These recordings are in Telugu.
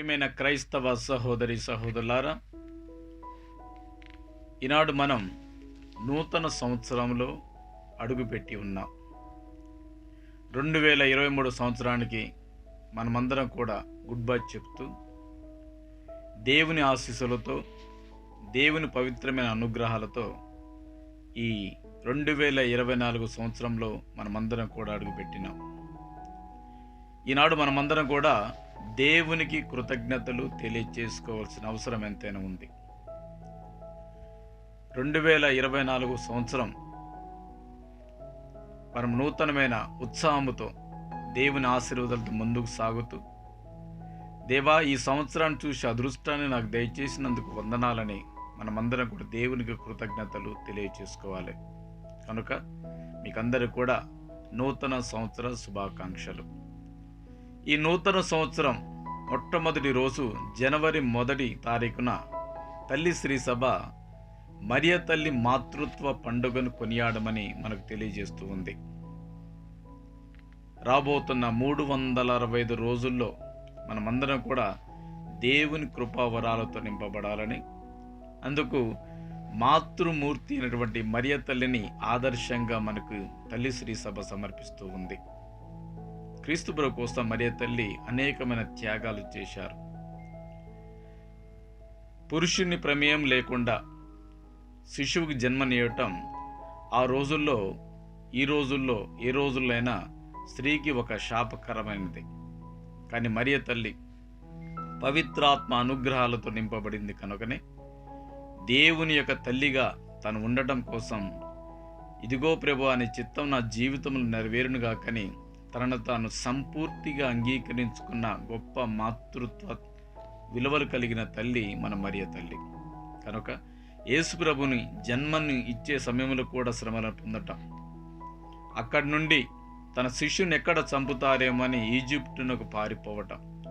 ప్రియమైన క్రైస్తవ సహోదరి సహోదరులారా ఈనాడు మనం నూతన సంవత్సరంలో అడుగుపెట్టి ఉన్నాం. రెండు వేల ఇరవై మూడు సంవత్సరానికి మనమందరం కూడా గుడ్ బై చెప్తూ దేవుని ఆశీస్సులతో దేవుని పవిత్రమైన అనుగ్రహాలతో ఈ రెండు వేల ఇరవై నాలుగు సంవత్సరంలో మనమందరం కూడా అడుగుపెట్టినాం. ఈనాడు మనమందరం కూడా దేవునికి కృతజ్ఞతలు తెలియచేసుకోవాల్సిన అవసరం ఎంతైనా ఉంది. రెండు వేల ఇరవై నాలుగు సంవత్సరం మనం నూతనమైన ఉత్సాహముతో దేవుని ఆశీర్వాదాలతో ముందుకు సాగుతూ దేవా ఈ సంవత్సరాన్ని చూసి అదృష్టాన్ని నాకు దయచేసినందుకు వందనాలని మనమందరం కూడా దేవునికి కృతజ్ఞతలు తెలియచేసుకోవాలి. కనుక మీకందరూ కూడా నూతన సంవత్సర శుభాకాంక్షలు. ఈ నూతన సంవత్సరం మొట్టమొదటి రోజు జనవరి మొదటి తారీఖున తల్లి శ్రీ సభ మరియ తల్లి మాతృత్వ పండుగను కొనియాడమని మనకు తెలియజేస్తూ ఉంది. రాబోతున్న మూడు వందల అరవై ఐదు రోజుల్లో మనమందరం కూడా దేవుని కృపావరాలతో నింపబడాలని అందుకు మాతృమూర్తి అయినటువంటి మరియ తల్లిని ఆదర్శంగా మనకు తల్లి శ్రీ సభ సమర్పిస్తూ ఉంది. క్రీస్తు కోసం మరే తల్లి అనేకమైన త్యాగాలు చేశారు. పురుషుని ప్రమేయం లేకుండా శిశువుకి జన్మనియటం ఆ రోజుల్లో ఈ రోజుల్లో ఏ రోజుల్లో స్త్రీకి ఒక శాపకరమైనది. కానీ మరియ తల్లి పవిత్రాత్మ అనుగ్రహాలతో నింపబడింది కనుకనే దేవుని యొక్క తల్లిగా తను ఉండటం కోసం ఇదిగో ప్రభు అనే చిత్తం నా జీవితంలో నెరవేరునుగా కానీ తనను తాను సంపూర్తిగా అంగీకరించుకున్న గొప్ప మాతృత్వ విలువలు కలిగిన తల్లి మన మరియ తల్లి. కనుక యేసుప్రభుని జన్మను ఇచ్చే సమయంలో కూడా శ్రమలను పొందటం. అక్కడి నుండి తన శిష్యుని ఎక్కడ చంపుతారేమని ఈజిప్టునకు పారిపోవటం.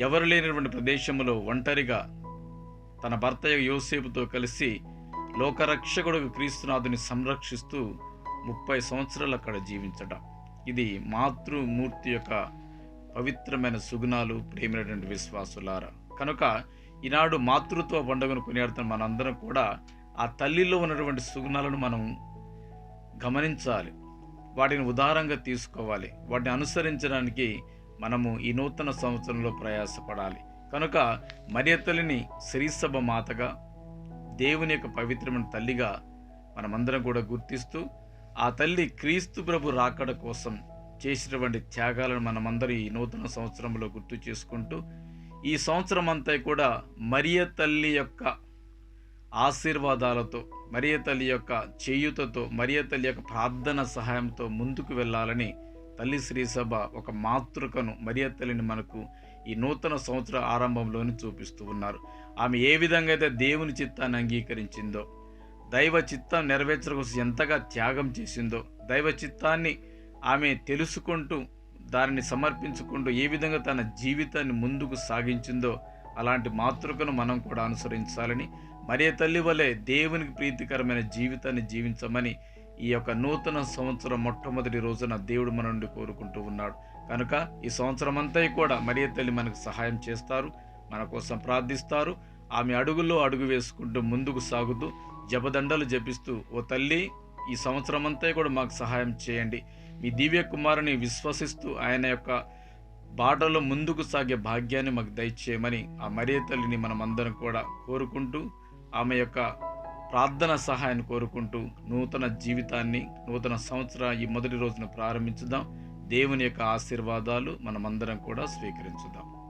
ఎవరు లేనటువంటి ప్రదేశంలో ఒంటరిగా తన భర్త యోసేపుతో కలిసి లోకరక్షకుడు క్రీస్తునాథుని సంరక్షిస్తూ ముప్పై సంవత్సరాలు అక్కడ జీవించడం ఇది మాతృమూర్తి యొక్క పవిత్రమైన సుగుణాలు ప్రేమైనటువంటి విశ్వాసులారా. కనుక ఈనాడు మాతృత్వ పండుగను కొనియాడుతున్న మనందరం కూడా ఆ తల్లిలో ఉన్నటువంటి సుగుణాలను మనం గమనించాలి. వాటిని ఉదారంగా తీసుకోవాలి. వాటిని అనుసరించడానికి మనము ఈ నూతన సంవత్సరంలో ప్రయాసపడాలి. కనుక మరియ తల్లిని శ్రీసభ మాతగా దేవుని యొక్క పవిత్రమైన తల్లిగా మనమందరం కూడా గుర్తిస్తూ ఆ తల్లి క్రీస్తు ప్రభు రాకడ కోసం చేసినటువంటి త్యాగాలను మనమందరం ఈ నూతన సంవత్సరంలో గుర్తు చేసుకుంటూ ఈ సంవత్సరం అంతా కూడా మరియ తల్లి యొక్క ఆశీర్వాదాలతో మరియ తల్లి యొక్క చేయుతతో మరియ తల్లి యొక్క ప్రార్థన సహాయంతో ముందుకు వెళ్ళాలని తల్లి శ్రీ సభ ఒక మాతృకను మరియ తల్లిని మనకు ఈ నూతన సంవత్సర ఆరంభంలోని చూపిస్తూ ఉన్నారు. ఆమె ఏ విధంగా అయితే దేవుని చిత్తాన్ని అంగీకరించిందో దైవ చిత్తం నెరవేర్చడం కోసం ఎంతగా త్యాగం చేసిందో దైవ చిత్తాన్ని ఆమె తెలుసుకుంటూ దానిని సమర్పించుకుంటూ ఏ విధంగా తన జీవితాన్ని ముందుకు సాగించిందో అలాంటి మాతృకను మనం కూడా అనుసరించాలని మరే తల్లి వలె దేవునికి ప్రీతికరమైన జీవితాన్ని జీవించమని ఈ యొక్క నూతన సంవత్సరం మొట్టమొదటి రోజున దేవుడు మన నుండి కోరుకుంటూ ఉన్నాడు. కనుక ఈ సంవత్సరం అంతా కూడా మరియ తల్లి మనకు సహాయం చేస్తారు మన కోసం ప్రార్థిస్తారు ఆమె అడుగుల్లో అడుగు వేసుకుంటూ ముందుకు సాగుతూ జపదండలు జపిస్తూ ఓ తల్లి ఈ సంవత్సరమంతా కూడా మాకు సహాయం చేయండి. మీ దివ్య కుమారుని విశ్వసిస్తూ ఆయన యొక్క బాటలో ముందుకు సాగే భాగ్యాన్ని మాకు దయచేయమని ఆ మరియ తల్లిని మనం అందరం కూడా కోరుకుంటూ ఆమె యొక్క ప్రార్థన సహాయాన్ని కోరుకుంటూ నూతన జీవితాన్ని నూతన సంవత్సర ఈ మొదటి రోజున ప్రారంభించుదాం. దేవుని యొక్క ఆశీర్వాదాలు మనమందరం కూడా స్వీకరించుదాం.